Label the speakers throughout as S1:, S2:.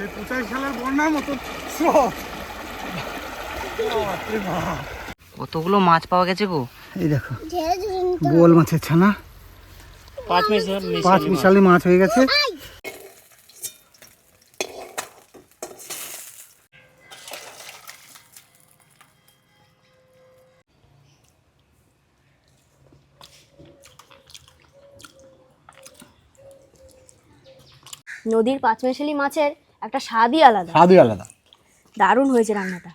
S1: সেই পঁচাশি সালের বন্যার মতো স্রোত।
S2: কতগুলো মাছ পাওয়া গেছে গো?
S1: এই দেখো বোয়াল মাছের ছানা।
S3: পাঁচ মিশাল
S1: পাঁচ মিশালি মাছ হয়ে গেছে।
S4: নদীর পাঁচমেশালি মাছের একটা স্বাদই আলাদা।
S1: স্বাদই আলাদা।
S4: দারুণ হয়েছে রান্নাটা।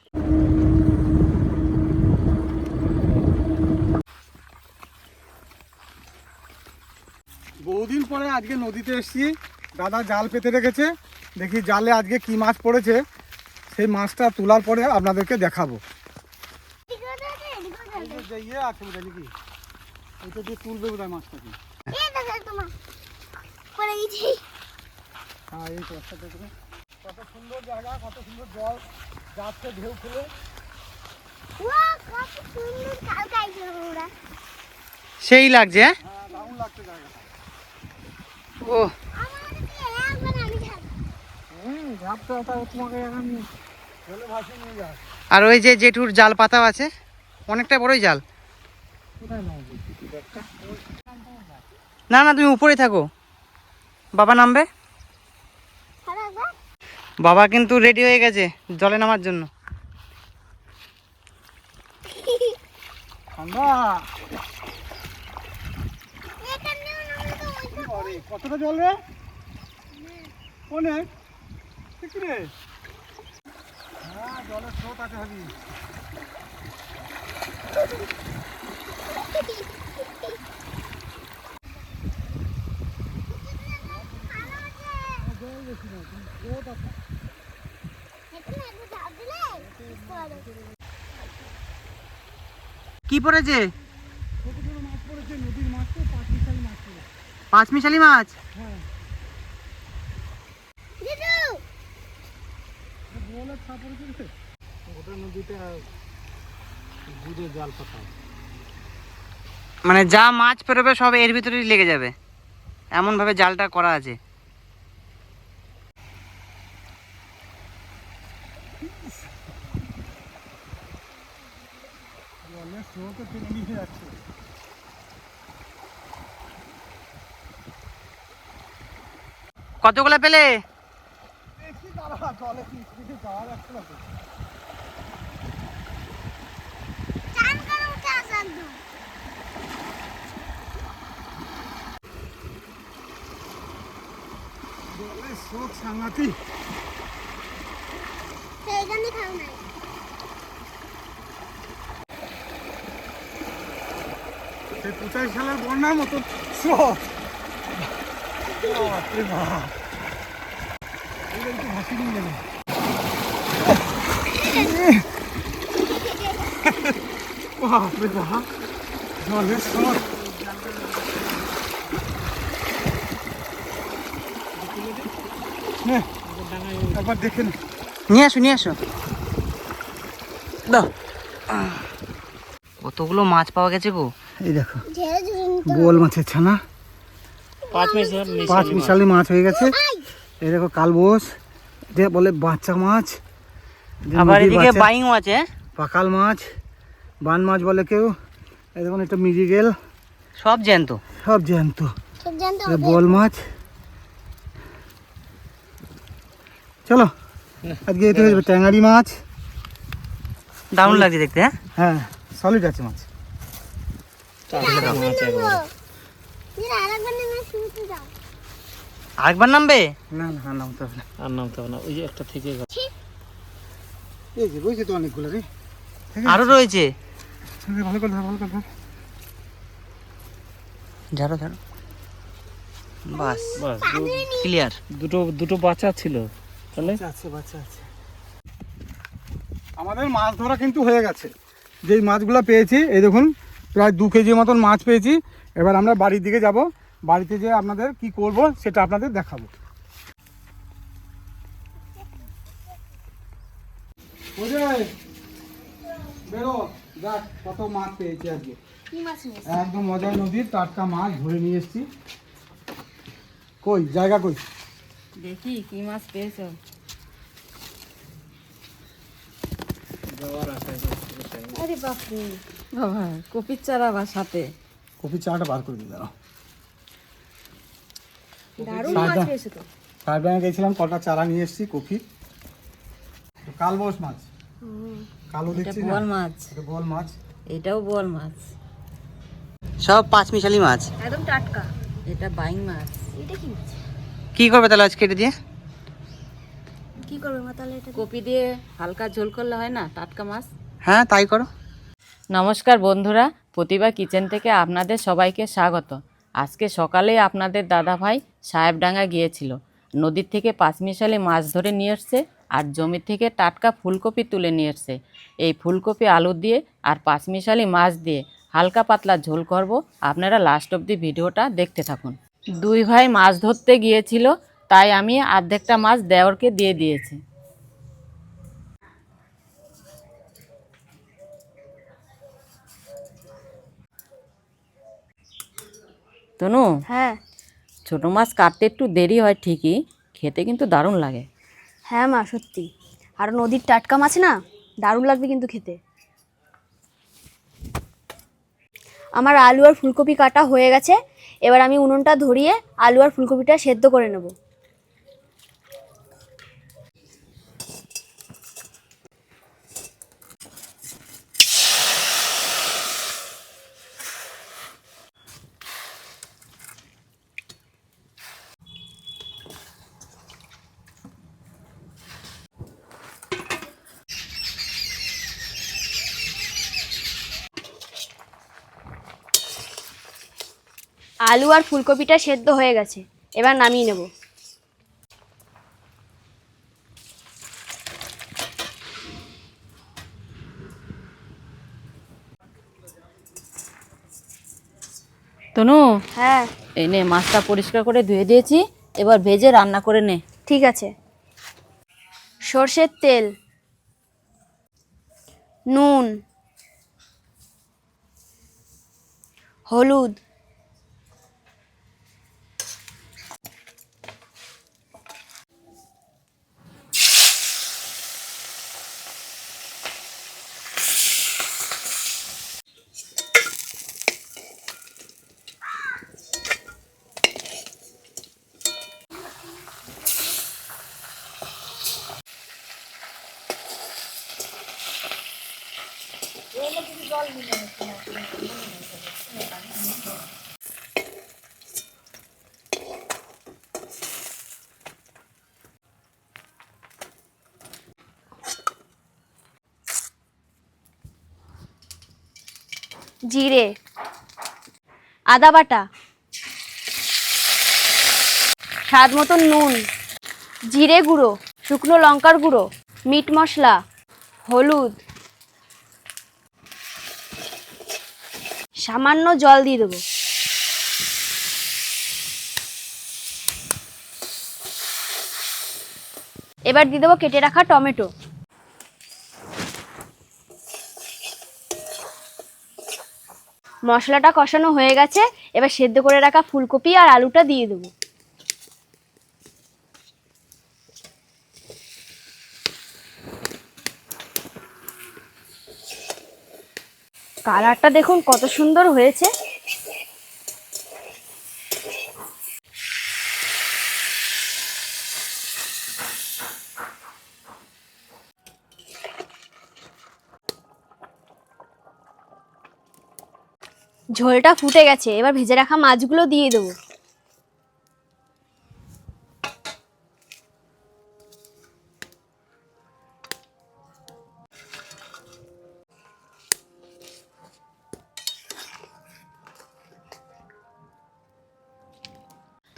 S1: বহুদিন পরে আজকে নদীতে এসেছি। দাদা জাল পেতে রেখেছে। দেখি জালে আজকে কি মাছ পড়েছে। সেই মাছটা তোলার পরে আপনাদেরকে দেখাবো। যে সুন্দর জায়গা কত সুন্দর জল যাচ্ছে ঢেউ খেলে।
S2: সেই লাগছে হ্যাঁ?
S1: হ্যাঁ
S2: ও। আর ওই যে জেঠুর জাল পাতা আছে অনেকটা বড়ই জাল। না না তুমি উপরে থাকো। বাবা নামবে? বাবা কিন্তু রেডি হয়ে গেছে জলে নামার জন্য।
S1: কতটা জল রে? অনেক
S2: কি পড়েছে
S1: ছোট ছোট মাছ পড়েছে নদীর মাছ তো পাঁচ মিশালি মাছ পড়েছে
S2: পাঁচ মিশালি মাছ
S1: হ্যাঁ বোয়ালের ছা পড়েছে রে ওটা পড়েছে? বুঝে জাল পাতা
S2: মানে যা মাছ পেরোবে সব এর ভিতরেই লেগে যাবে। এমনভাবে জালটা করা আছে।
S1: জলের স্রোতে টেনে নিয়ে যাচ্ছে
S2: কতগুলো পেলে?
S1: দেখি দাঁড়া জলে কি দিকে যাওয়া যাচ্ছে না তো জলের স্রোত সাংঘাতিক। সেই পঁচাশি সালের বন্যার মতো স্রোত। নিয়ে যাবে বাপরে বাপ জলের স্রোত। একবার দেখে
S2: নিয়ে আসো নিয়ে আসো। কতগুলো মাছ পাওয়া গেছে গো?
S1: এই দেখো। বোয়াল মাছের ছানা।
S3: পাঁচ মিশাল
S1: পাঁচ মিশালি মাছ হয়ে গেছে। এই দেখো কালবোস। যে বলে বাচ্চা মাছ। যে
S2: আবার এদিকে বাইং আছে
S1: পাকাল মাছ। বান মাছ বলে কেউ। এই দেখুন একটা মিরিগেল
S2: সব জ্যান্ত।
S1: সব জ্যান্ত। বোয়াল মাছ। চলো আজকে এতে হয়ে যাবে ট্যাঙারি মাছ।
S2: দারুণ লাগছে দেখতে হ্যাঁ?
S1: হ্যাঁ সলিড আছে মাছ।
S4: আরেকবার
S2: নামবে?
S1: না না আর নামতে হবে না।
S3: আর নামতে হবে না ওই যে একটা থেকে গেল।
S1: এই যে রয়েছে তো অনেকগুলো রে।
S2: আরও রয়েছে?
S1: ভালো করে ভালো করে
S2: ঝাড়ো ঝাড়ো। বাস।
S3: বাস
S2: ক্লিয়ার
S3: দুটো দুটো বাচ্চা ছিল তাহলে?
S1: আছে বাচ্চা আছে। আমাদের মাছ ধরা কিন্তু হয়ে গেছে। যেই মাছগুলো পেয়েছি এই দেখুন প্রায় দু কেজি মতন মাছ পেয়েছি। এবার আমরা বাড়ির দিকে যাব। বাড়িতে যে আপনাদের কি করব সেটা আপনাদের দেখাবো। বেরো। দেখ কত মাছ পেয়েছি একদম মজার নদীর টাটকা মাছ ধরে নিয়ে কই জায়গা কই?
S2: দেখি কি মাছ পেয়েছ?
S4: আরে বাপরে।
S5: বাবা কপির চারা বা সাথে?
S1: কপি চাটা বার করে দিই দাঁড়াও। সাহেব ব্যাংকে গেছিলাম কটা চারা নিয়ে এসেছি কপি কালবোস মাছ। কালো দেখছি না।
S5: বোয়াল মাছ।
S1: এটা বল মাছ।
S5: এটাও বোয়াল মাছ।
S2: সব পাঁচ মিশালি মাছ।
S4: একদম টাটকা।
S5: এটা বাইং মাছ।
S4: এটা কি মাছ?
S2: কি করবে তাহলে আজকে কেটে দিয়ে?
S4: কি করবে মা তাহলে এটা
S5: কপি দিয়ে হালকা ঝোল করলে হয় না টাটকা মাছ?
S2: হ্যাঁ তাই করো।
S5: নমস্কার বন্ধুরা, প্রতিভা কিচেন থেকে আপনাদের সবাইকে স্বাগত। আজকে সকালে আপনাদের দাদাভাই সাহেবডাঙ্গা গিয়েছিল। নদীর থেকে পাঁচমিশালি মাছ ধরে নিয়ে এসছে আর জমি থেকে টাটকা ফুলকপি তুলে নিয়ে এসছে। এই ফুলকপি আলু দিয়ে আর পাঁচমিশালি মাছ দিয়ে হালকা পাতলা ঝোল করব। আপনারা লাস্ট অবধি ভিডিওটা দেখতে থাকুন। দুই ভাই মাছ ধরতে গিয়েছিল, তাই আমি অর্ধেকটা মাছ দেওরকে দিয়ে দিয়েছি। তনু
S4: হ্যাঁ।
S5: ছোট মাছ কাটতে একটু দেরি হয় ঠিকই খেতে কিন্তু দারুণ লাগে।
S4: হ্যাঁ মা সত্যি। আর নদীর টাটকা মাছ না দারুণ লাগবে কিন্তু খেতে। আমার আলু আর ফুলকপি কাটা হয়ে গেছে এবার আমি উনুনটা ধরিয়ে আলু আর ফুলকপিটা সেদ্ধ করে নেব। আলু আর ফুলকপিটা সেদ্ধ হয়ে গেছে। এবার নামিয়ে নেব।
S5: তনু
S4: হ্যাঁ।
S5: এই নে মাছটা পরিষ্কার করে ধুয়ে দিয়েছি। এবার ভেজে রান্না করে নে।
S4: ঠিক আছে। সর্ষের তেল নুন হলুদ জিরে। আদা বাটা। স্বাদ মতন নুন। জিরে গুঁড়ো শুকনো লঙ্কার গুঁড়ো মিট মশলা হলুদ। সামান্য জল দিয়ে দেবো। এবার দিয়ে দেবো কেটে রাখা টমেটো। মশলাটা কষানো হয়ে গেছে, এবার সেদ্ধ করে রাখা ফুলকপি আর আলুটা দিয়ে দেবো। কালারটা দেখুন কত সুন্দর হয়েছে। ঝোলটা ফুটে গেছে এবার ভেজে রাখা মাছগুলো দিয়ে দেবো।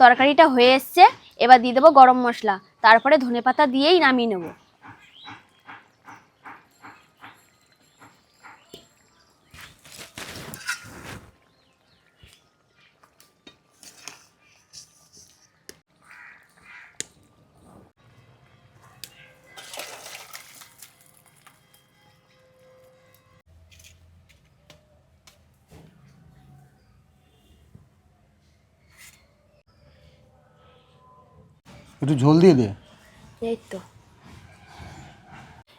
S4: তরকারিটা হয়ে এসছে এবার দিয়ে দেবো গরম মশলা। তারপরে ধনে পাতা দিয়েই নামিয়ে নেব।
S1: একটু ঝোল দিয়ে দে।
S4: এই তো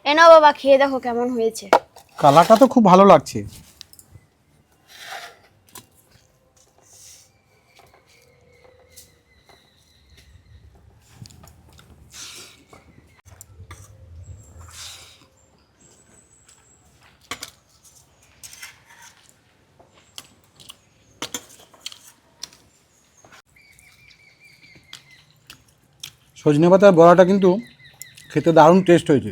S4: এ নাও বাবা খেয়ে দেখো কেমন হয়েছে।
S1: কালারটা তো খুব ভালো লাগছে। সজনে পাতার বড়াটা কিন্তু খেতে দারুণ টেস্ট হয়েছে।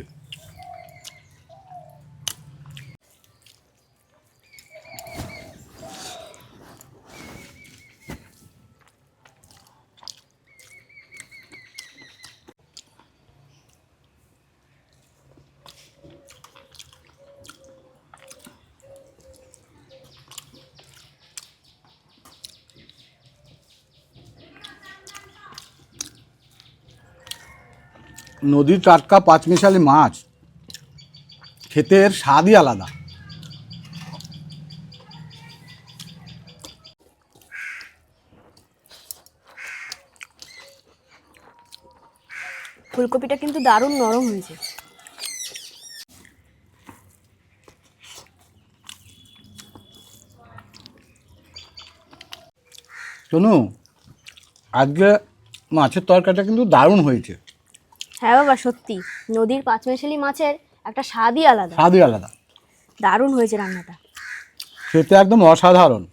S1: নদীর টাটকা পাঁচমিশালি মাছ খেতে এর স্বাদই আলাদা।
S4: ফুলকপিটা কিন্তু দারুণ নরম হয়েছে।
S1: শোনো আজকে মাছের তরকারিটা কিন্তু দারুণ হয়েছে।
S4: হ্যাঁ বাবা সত্যি। নদীর পাঁচমেশালি মাছের একটা স্বাদই আলাদা।
S1: স্বাদই আলাদা।
S4: দারুণ হয়েছে রান্নাটা।
S1: খেতে একদম অসাধারণ।